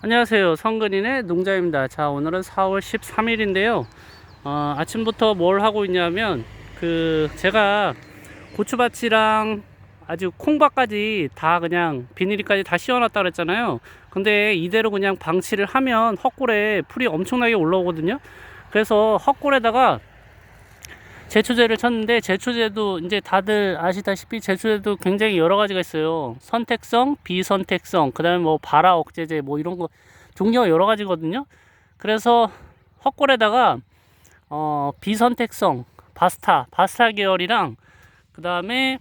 안녕하세요. 성근인의 농자입니다. 자, 오늘은 4월 13일인데요. 어, 아침부터 뭘 하고 있냐면, 그, 제가 고추밭이랑 아주 콩밭까지 다 그냥 비닐이까지 다 씌워놨다 그랬잖아요. 근데 이대로 그냥 방치를 하면 헛골에 풀이 엄청나게 올라오거든요. 그래서 헛골에다가 제초제를 쳤는데 제초제도 이제 다들 아시다시피 제초제도 굉장히 여러 가지가 있어요. 선택성, 비선택성, 그다음에 뭐 발화 억제제 뭐 이런 거 종류가 여러 가지거든요. 그래서 헛골에다가 어 비선택성 바스타, 바스타 계열이랑 그다음에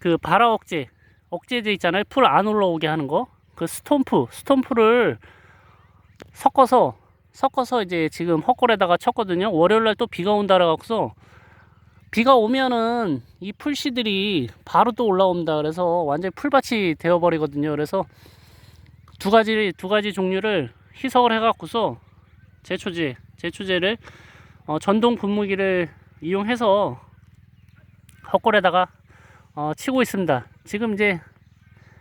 그 발화 억제, 억제제 있잖아요. 풀 안 올라오게 하는 거. 그 스톰프, 스톰프를 섞어서 섞어서 이제 지금 헛골에다가 쳤거든요. 월요일 날 또 비가 온다 그래갖고서 비가 오면은 이 풀씨들이 바로 또 올라옵니다. 그래서 완전히 풀밭이 되어버리거든요. 그래서 두 가지 두 가지 종류를 희석을 해갖고서 제초제 제초제를 어, 전동 분무기를 이용해서 헛골에다가 어, 치고 있습니다. 지금 이제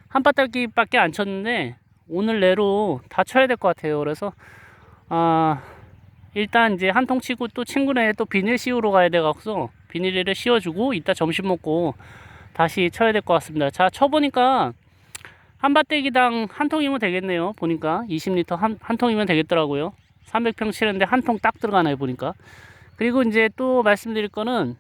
한 바퀴밖에 안 쳤는데 오늘 내로 다 쳐야 될 것 같아요. 그래서 아 일단 이제 한 통 치고 또 친구네 또 비닐 씌우러 가야 돼갖고 비닐을 씌워주고 이따 점심 먹고 다시 쳐야 될 것 같습니다. 자 쳐보니까 한 밭대기당 한 통이면 되겠네요. 보니까 20리터 한, 한 통이면 되겠더라고요. 300평 치는데 한 통 딱 들어가나요 보니까. 그리고 이제 또 말씀드릴 거는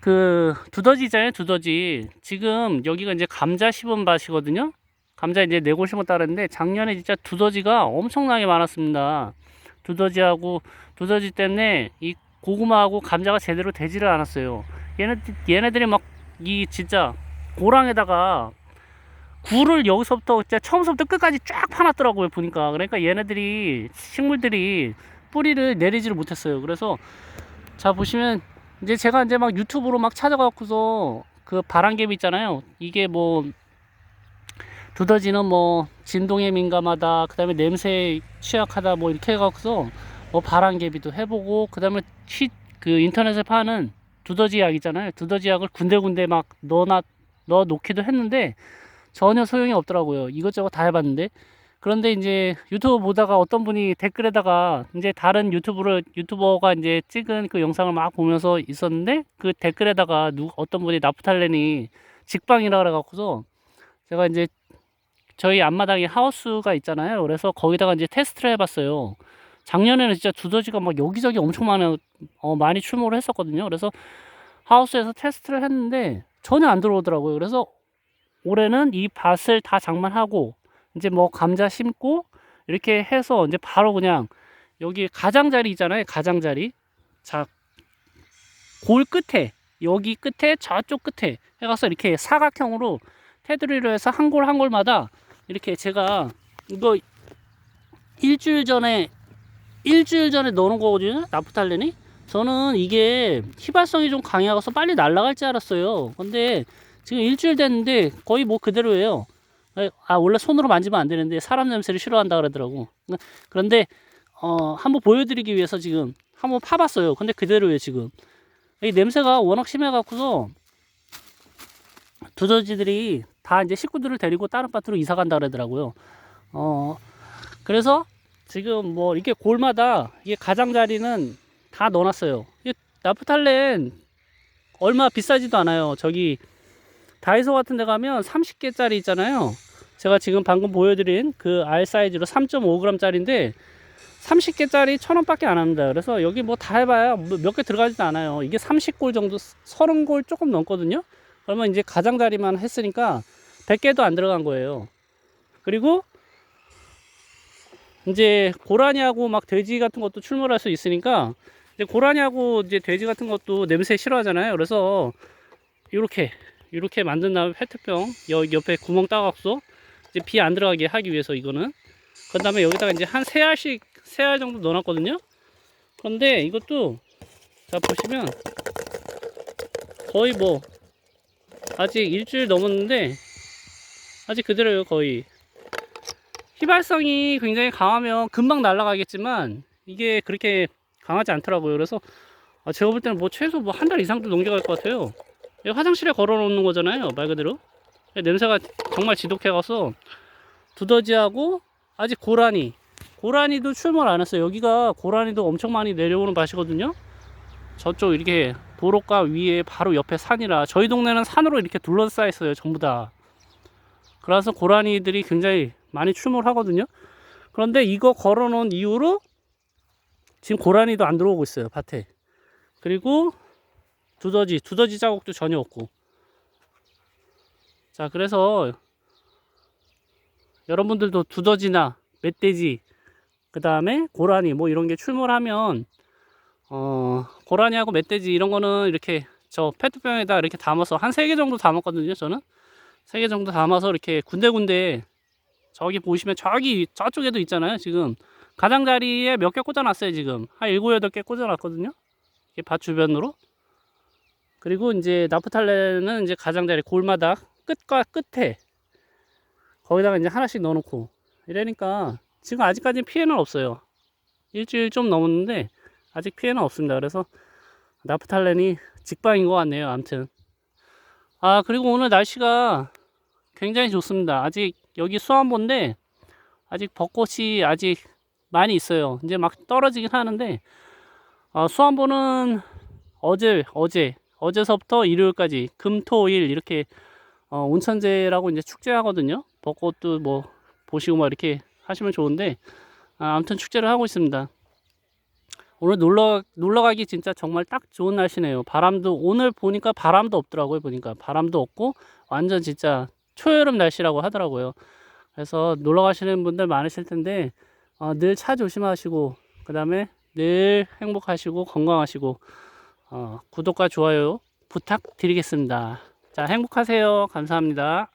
그 두더지잖아요 두더지. 지금 여기가 이제 감자 심은 밭이거든요. 감자 이제 네골 심었다 그랬는데 작년에 진짜 두더지가 엄청나게 많았습니다. 두더지하고 두더지 때문에 이 고구마하고 감자가 제대로 되지를 않았어요. 얘네 얘네들이 막 이 진짜 고랑에다가 굴을 여기서부터 진짜 처음부터 끝까지 쫙 파놨더라고요 보니까 그러니까 얘네들이 식물들이 뿌리를 내리지를 못했어요. 그래서 자 보시면 이제 제가 이제 막 유튜브로 막 찾아갖고서 그 바람개비 있잖아요. 이게 뭐 두더지는 뭐 진동에 민감하다. 그 다음에 냄새에 취약하다. 뭐 이렇게 해갖고서 뭐 바람개비도 해보고 그 다음에 취, 그 인터넷에 파는 두더지 약 있잖아요. 두더지 약을 군데군데 막 넣어놔 넣어 놓기도 했는데 전혀 소용이 없더라고요. 이것저것 다 해봤는데 그런데 이제 유튜브 보다가 어떤 분이 댓글에다가 이제 다른 유튜브를 유튜버가 이제 찍은 그 영상을 막 보면서 있었는데 그 댓글에다가 누 어떤 분이 나프탈렌이 직방이라 그래갖고서 제가 이제 저희 앞마당에 하우스가 있잖아요. 그래서 거기다가 이제 테스트를 해봤어요. 작년에는 진짜 두더지가 막 여기저기 엄청 많아, 어, 많이 출몰을 했었거든요. 그래서 하우스에서 테스트를 했는데 전혀 안 들어오더라고요. 그래서 올해는 이 밭을 다 장만하고 이제 뭐 감자 심고 이렇게 해서 이제 바로 그냥 여기 가장자리 있잖아요. 가장자리. 자, 골 끝에 여기 끝에 저쪽 끝에 해가서 이렇게 사각형으로 테두리로 해서 한 골 한 골마다 이렇게 제가 이거 일주일 전에 일주일 전에 넣어놓은 거거든요 나프탈렌이. 저는 이게 휘발성이 좀 강해서 빨리 날아갈 줄 알았어요. 근데 지금 일주일 됐는데 거의 뭐 그대로예요. 아 원래 손으로 만지면 안 되는데 사람 냄새를 싫어한다 그러더라고. 그런데 어 한번 보여드리기 위해서 지금 한번 파봤어요. 근데 그대로예요 지금. 이 냄새가 워낙 심해 갖고서 두더지들이 다 이제 식구들을 데리고 다른 밭으로 이사 간다 그러더라고요. 어, 그래서 지금 뭐 이렇게 골마다 이게 가장자리는 다 넣어놨어요. 이게 나프탈렌 얼마 비싸지도 않아요. 저기 다이소 같은 데 가면 30개짜리 있잖아요. 제가 지금 방금 보여드린 그 R 사이즈로 3.5g 짜리인데 30개짜리 1000원 밖에 안 합니다. 그래서 여기 뭐 다 해봐야 몇 개 들어가지도 않아요. 이게 30골 정도, 30골 조금 넘거든요. 그러면 이제 가장자리만 했으니까 100개도 안 들어간 거예요. 그리고 이제 고라니하고 막 돼지 같은 것도 출몰할 수 있으니까 이제 고라니하고 이제 돼지 같은 것도 냄새 싫어하잖아요. 그래서 이렇게 이렇게 만든 다음에 페트병 여 옆에 구멍 따갖고 이제 비 안 들어가게 하기 위해서 이거는 그 다음에 여기다가 이제 한 세 알씩 세 알 정도 넣어놨거든요. 그런데 이것도 자 보시면 거의 뭐 아직 일주일 넘었는데 아직 그대로요 거의 휘발성이 굉장히 강하면 금방 날아가겠지만 이게 그렇게 강하지 않더라고요 그래서 아, 제가 볼 때는 뭐 최소 뭐 한 달 이상도 넘겨갈 것 같아요 화장실에 걸어 놓는 거잖아요 말 그대로 냄새가 정말 지독해 가서 두더지하고 아직 고라니. 고라니도 출몰 안 했어요. 여기가 고라니도 엄청 많이 내려오는 밭이거든요. 저쪽 이렇게 도로가 위에 바로 옆에 산이라 저희 동네는 산으로 이렇게 둘러싸여 있어요. 전부 다. 그래서 고라니들이 굉장히 많이 출몰 하거든요. 그런데 이거 걸어 놓은 이후로 지금 고라니도 안 들어오고 있어요. 밭에. 그리고 두더지, 두더지 자국도 전혀 없고. 자, 그래서 여러분들도 두더지나 멧돼지, 그 다음에 고라니 뭐 이런 게 출몰하면 어, 고라니하고 멧돼지 이런 거는 이렇게 저 페트병에다 이렇게 담아서 한 세 개 정도 담았거든요, 저는. 세 개 정도 담아서 이렇게 군데군데 저기 보시면 저기 저쪽에도 있잖아요, 지금. 가장자리에 몇 개 꽂아놨어요, 지금. 한 일곱, 여덟 개 꽂아놨거든요. 이렇게 밭 주변으로. 그리고 이제 나프탈렌은 이제 가장자리 골마다 끝과 끝에 거기다가 이제 하나씩 넣어놓고 이러니까 지금 아직까지 피해는 없어요. 일주일 좀 넘었는데 아직 피해는 없습니다. 그래서 나프탈렌이 직방인 것 같네요. 아무튼 아 그리고 오늘 날씨가 굉장히 좋습니다. 아직 여기 수안보인데 아직 벚꽃이 아직 많이 있어요. 이제 막 떨어지긴 하는데 아, 수안보는 어제 어제 어제서부터 일요일까지 금토일 이렇게 어, 온천제라고 이제 축제하거든요. 벚꽃도 뭐 보시고 막 이렇게 하시면 좋은데 아, 아무튼 축제를 하고 있습니다. 오늘 놀러 놀러 가기 진짜 정말 딱 좋은 날씨네요. 바람도 오늘 보니까 바람도 없더라고요. 보니까 바람도 없고 완전 진짜 초여름 날씨라고 하더라고요. 그래서 놀러 가시는 분들 많으실 텐데 어, 늘 차 조심하시고 그다음에 늘 행복하시고 건강하시고 어, 구독과 좋아요 부탁드리겠습니다. 자, 행복하세요. 감사합니다.